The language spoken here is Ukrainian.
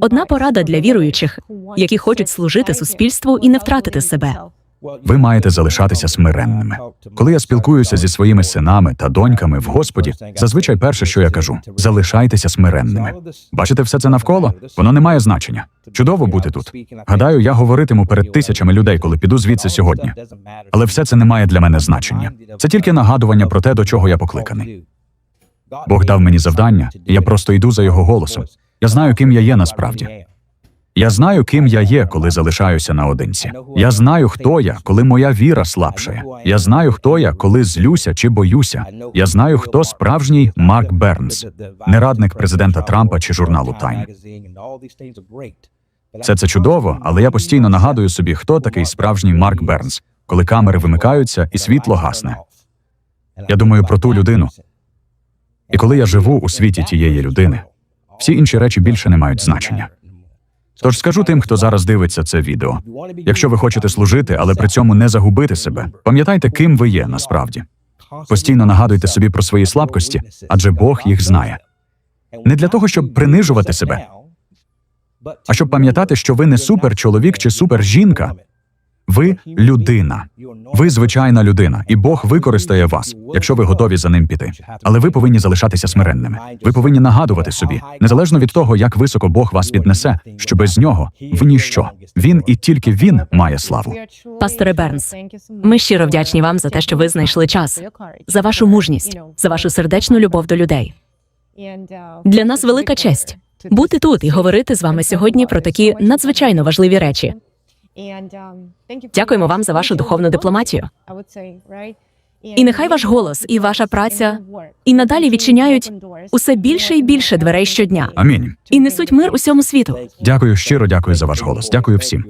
Одна порада для віруючих, які хочуть служити суспільству і не втратити себе. Ви маєте залишатися смиренними. Коли я спілкуюся зі своїми синами та доньками в Господі, зазвичай перше, що я кажу, залишайтеся смиренними. Бачите все це навколо? Воно не має значення. Чудово бути тут. Гадаю, я говоритиму перед тисячами людей, коли піду звідси сьогодні. Але все це не має для мене значення. Це тільки нагадування про те, до чого я покликаний. Бог дав мені завдання, і я просто йду за його голосом. Я знаю, ким я є насправді. Я знаю, ким я є, коли залишаюся наодинці. Я знаю, хто я, коли моя віра слабшає. Я знаю, хто я, коли злюся чи боюся. Я знаю, хто справжній Марк Бернс, не радник президента Трампа чи журналу Тайм. Все це чудово, але я постійно нагадую собі, хто такий справжній Марк Бернс, коли камери вимикаються і світло гасне. Я думаю про ту людину. І коли я живу у світі тієї людини, всі інші речі більше не мають значення. Тож скажу тим, хто зараз дивиться це відео. Якщо ви хочете служити, але при цьому не загубити себе, пам'ятайте, ким ви є насправді. Постійно нагадуйте собі про свої слабкості, адже Бог їх знає. Не для того, щоб принижувати себе, а щоб пам'ятати, що ви не суперчоловік чи супержінка. Ви людина. Ви звичайна людина, і Бог використає вас, якщо ви готові за ним піти. Але ви повинні залишатися смиренними. Ви повинні нагадувати собі, незалежно від того, як високо Бог вас піднесе, що без нього ви ніщо. Він і тільки він має славу. Пасторе Бернс, Ми щиро вдячні вам за те, що ви знайшли час, за вашу мужність, за вашу сердечну любов до людей. Для нас велика честь бути тут і говорити з вами сьогодні про такі надзвичайно важливі речі. Дякуємо вам за вашу духовну дипломатію. І нехай ваш голос і ваша праця і надалі відчиняють усе більше і більше дверей щодня Амінь. і несуть мир усьому світу. Дякую щиро, дякую за ваш голос. Дякую всім.